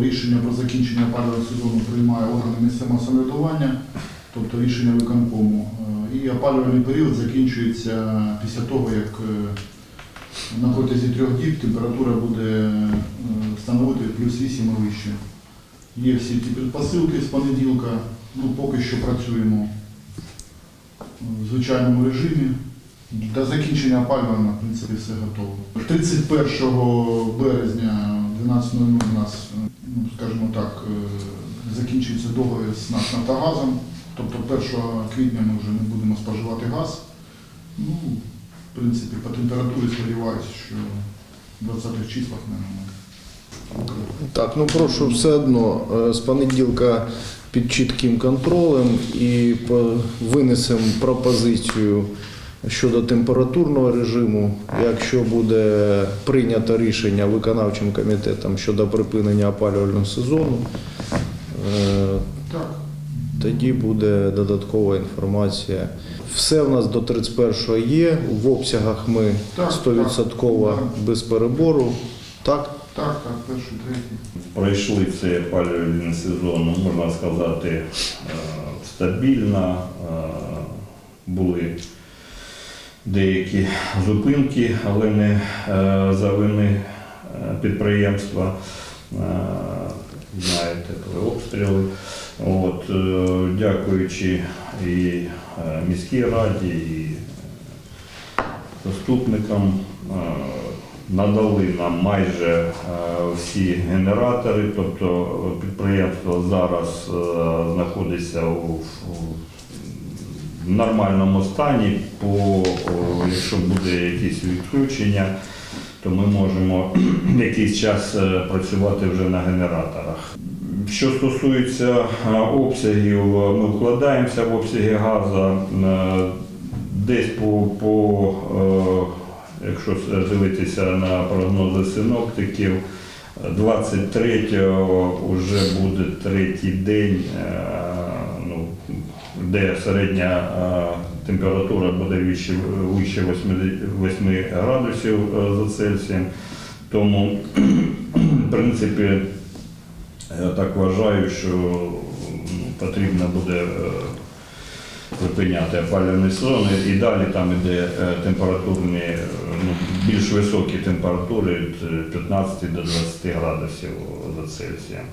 Рішення про закінчення опалювального сезону приймає органи місцевого самоврядування, тобто рішення виконкому. Е, І опалювальний період закінчується після того, як е, на протязі трьох діб температура буде е, становити плюс 8 і вище. Є всі ті предпосилки з понеділка, ну поки що працюємо в звичайному режимі. До закінчення опалювання, в принципі, все готово. 31 березня 12.00 у нас, ну, скажімо так, е, закінчується договір з НАК «Нафтогазом». Тобто 1 квітня ми вже не будемо споживати газ. Ну, в принципі, по температурі сподіваюся, що в 20-х числах ми. Так, ну прошу все одно е, з понеділка під чітким контролем і по- винесемо пропозицію щодо температурного режиму. Якщо буде прийнято рішення виконавчим комітетом щодо припинення опалювального сезону, е, тоді буде додаткова інформація. Все в нас до 31-го є. В обсягах ми Так, 100% без перебору. Так? так, так, перший, третій. Пройшли цей опалювальний сезон, можна сказати, е, стабільно. Е, Були деякі зупинки, але не е, за вини е, підприємства. Е, Знаєте, коли обстріли. От, дякуючи і міській раді, і заступникам надали нам майже всі генератори, тобто підприємство зараз знаходиться у в- нормальному стані. По, якщо буде якісь відключення, то ми можемо якийсь час е, працювати вже на генераторах. Що стосується е, обсягів, е, ми вкладаємося в обсяги газу. Десь по, по якщо дивитися на прогнози синоптиків, 23-го вже буде третій день, де середня е, температура буде вище, вище 8, 8 градусів е, за Цельсієм. Тому, в принципі, я так вважаю, що ну, потрібно буде е, припиняти опалювальний сезон і далі там іде е, температурні, ну, більш високі температури від е, 15 до 20 градусів за Цельсієм.